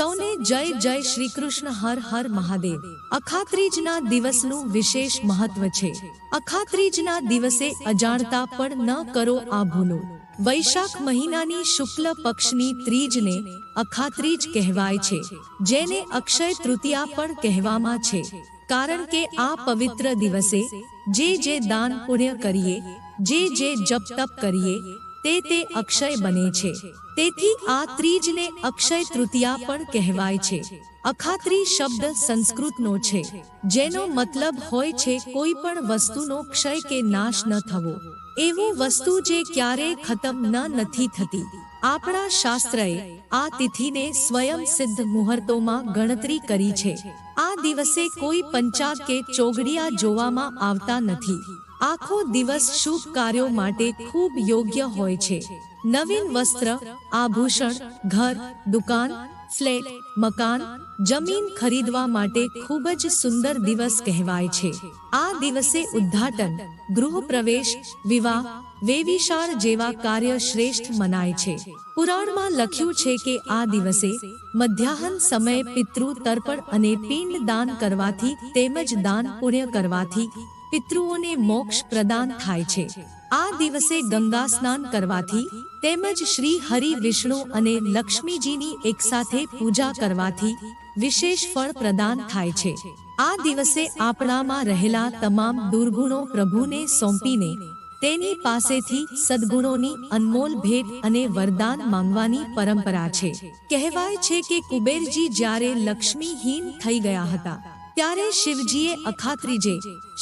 સૌને જય જય શ્રી કૃષ્ણ હર હર મહાદેવ. અખાત્રીજના દિવસનું વિશેષ મહત્વ છે. અખાત્રીજના દિવસે અજાણતા પણ ન કરો આ ભૂલો વૈશાખ મહિનાની શુક્લ પક્ષની ત્રીજને અખાત્રીજ કહેવાય છે, જેને અક્ષય તૃતીયા પણ કહેવામાં છે. કારણ કે આ પવિત્ર દિવસે જે જે દાન પુણ્ય કરીએ, જે જે જપ તપ કરીએ તે તે અક્ષય બને છે. તેથી આ ત્રીજને અક્ષય તૃતીયા પણ કહેવાય છે. અખાત્રી શબ્દ સંસ્કૃતનો છે. જેનો મતલબ હોય છે કોઈ પણ વસ્તુનો ક્ષય કે નાશ ન થવો. એવું વસ્તુ જે ક્યારેય ખતમ ન નથી થતી. આપણા શાસ્ત્રએ આ તિથિને સ્વયં સિદ્ધ મુહૂર્તોમાં ગણતરી કરી છે. આ દિવસે કોઈ પંચાગ કે ચોગડિયા જોવામાં આવતા નથી. આખો દિવસ શુભ કાર્યો માટે ખૂબ યોગ્ય હોય છે. નવીન વસ્ત્ર, આભૂષણ, ઘર, દુકાન, ફ્લેટ, મકાન, જમીન ખરીદવા માટે ખૂબ જ સુંદર દિવસ કહેવાય છે. આ દિવસે ઉદ્ઘાટન ગૃહ પ્રવેશ વિવાહ, વેવિશાળ જેવા કાર્ય શ્રેષ્ઠ મનાય છે. પુરાણમાં લખ્યું છે કે આ દિવસે મધ્યાહન સમયે પિતૃ તર્પણ અને પિંડ દાન કરવાથી તેમજ દાન પુણ્ય કરવાથી પિતૃઓને મોક્ષ પ્રદાન થાય છે. આ દિવસે ગંગા સ્નાન કરવાથી તેમજ શ્રી હરિ વિષ્ણુ અને લક્ષ્મીજીની એકસાથે પૂજા કરવાથી વિશેષ ફળ પ્રદાન થાય છે. આ દિવસે આપણામાં રહેલા તમામ દુર્ગુણો પ્રભુને સોંપીને તેની પાસેથી સદગુણોની અનમોલ ભેટ અને વરદાન માંગવાની પરંપરા છે. કહેવાય છે કે કુબેરજી જ્યારે લક્ષ્મીહીન થઈ ગયા હતા ત્યારે શિવજીએ અખાત્રીજે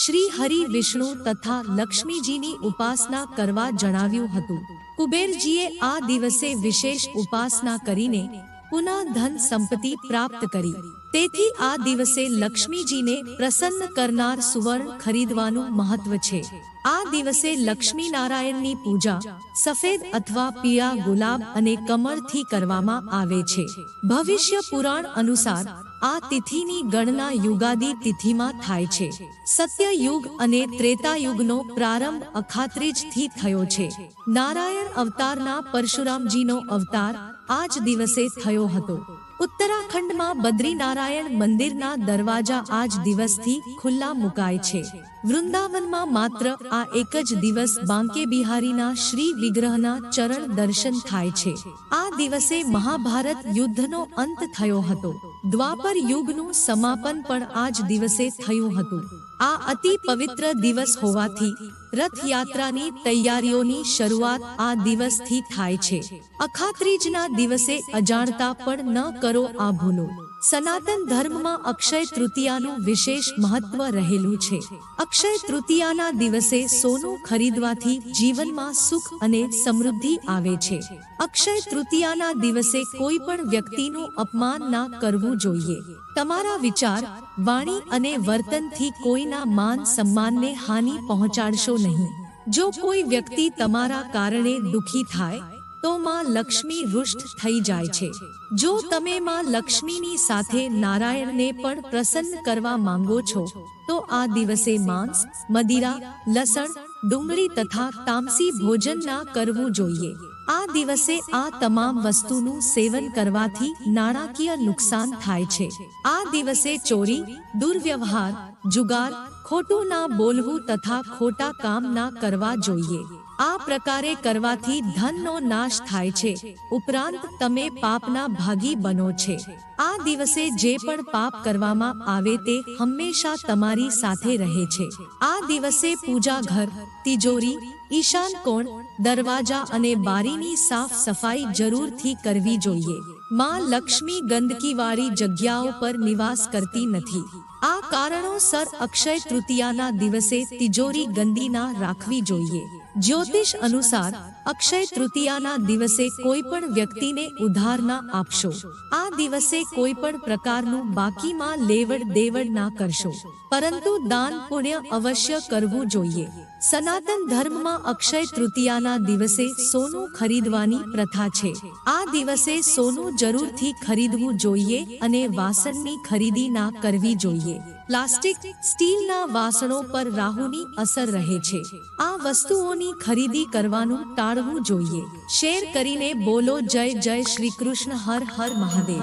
શ્રી હરિ વિષ્ણુ તથા લક્ષ્મીજીની ઉપાસના કરવા જણાવ્યું હતું. કુબેરજીએ આ દિવસે વિશેષ ઉપાસના કરીને પુનઃ ધન સંપત્તિ પ્રાપ્ત કરી. તેથી આ દિવસે લક્ષ્મીજીને પ્રસન્ન કરનાર સુવર્ણ ખરીદવાનું મહત્વ છે. આ દિવસે લક્ષ્મી નારાયણની પૂજા સફેદ અથવા પીળા ગુલાબ અને કમળથી કરવામાં આવે છે. ભવિષ્ય પુરાણ અનુસાર આ તિથિની ગણના યુગાદી તિથિમાં થાય છે. સત્ય યુગ અને ત્રેતા યુગનો પ્રારંભ અખાત્રીજથી થયો છે. નારાયણ અવતારના પરશુરામજીનો અવતાર આ જ દિવસે થયો હતો. ઉત્તરાખંડમાં બદ્રીનારાયણ મંદિરના દરવાજા આજ દિવસથી ખુલ્લા મુકાય છે. વૃંદાવનમાં માત્ર આ એક જ દિવસ બાંકે બિહારીના શ્રી વિગ્રહના ચરણ દર્શન થાય છે. આ દિવસે મહાભારત યુદ્ધનો અંત થયો હતો. દ્વાપર યુગનું સમાપન પણ આજ દિવસે થયું હતું. આ અતિ પવિત્ર દિવસ હોવાથી રથયાત્રાની તૈયારીઓની શરૂઆત આ દિવસથી થાય છે. અખાત્રીજના દિવસે અજાણતા પણ ન કરો, આ ભૂલો. સનાતન ધર્મમાં અક્ષય તૃતીયાનું વિશેષ મહત્વ રહેલું છે. અક્ષય તૃતીયાના દિવસે સોનું ખરીદવાથી જીવનમાં સુખ અને સમૃદ્ધિ આવે છે. અક્ષય તૃતીયાના દિવસે કોઈ પણ વ્યક્તિનું અપમાન ના કરવું જોઈએ. તમારા વિચાર, વાણી અને વર્તનથી કોઈના માન સન્માનને હાનિ પહોંચાડશો નહીં. જો કોઈ વ્યક્તિ તમારા કારણે દુખી થાય તો માં લક્ષ્મી રુષ્ટ થઈ જાય છે. જો તમે માં લક્ષ્મીની સાથે નારાયણને પણ પ્રસન્ન કરવા માંગો છો, તો આ દિવસે માંસ, મદિરા, લસણ, ડુંગળી તથા તામસી ભોજન ના કરવું જોઈએ. આ દિવસે આ તમામ વસ્તુનું સેવન કરવાથી નાણાકીય નુકસાન થાય છે. આ દિવસે ચોરી, દુર્વ્યવહાર, જુગાર, ખોટું ના બોલવું તથા ખોટા કામ ના કરવા જોઈએ. આ પ્રકારે કરવાથી ધનનો નાશ થાય છે. ઉપરાંત તમે પાપના ભાગી બનો છે. આ દિવસે જે પણ પાપ કરવામાં આવે તે હંમેશા તમારી સાથે રહે છે. આ દિવસે પૂજા ઘર તિજોરી, ઈશાન કોણ, દરવાજા અને બારીની સાફ સફાઈ જરૂરથી કરવી જોઈએ. માં લક્ષ્મી ગંદકીવાળી જગ્યાઓ પર નિવાસ કરતી નથી. આ કારણોસર અક્ષય તૃતીયાના દિવસે તિજોરી ગંદી ના રાખવી જોઈએ. જ્યોતિષ અનુસાર અક્ષય તૃતીયાના દિવસે કોઈ પણ વ્યક્તિને ઉધાર ના આપશો. આ દિવસે કોઈ પણ પ્રકારનું બાકીમાં લેવડ દેવડ ના કરશો. પરંતુ દાન પુણ્ય અવશ્ય કરવું જોઈએ. સનાતન ધર્મમાં અક્ષય તૃતીયાના દિવસે સોનું ખરીદવાની પ્રથા છે. આ દિવસે સોનું જરૂરથી ખરીદવું જોઈએ અને વાસણની ખરીદી ના કરવી જોઈએ. પ્લાસ્ટિક, સ્ટીલના વાસણો પર રાહુની અસર રહે છે. આ વસ્તુઓની ખરીદી કરવાનું ટાળવું જોઈએ. શેર કરીને બોલો જય જય શ્રી કૃષ્ણ હર હર મહાદેવ.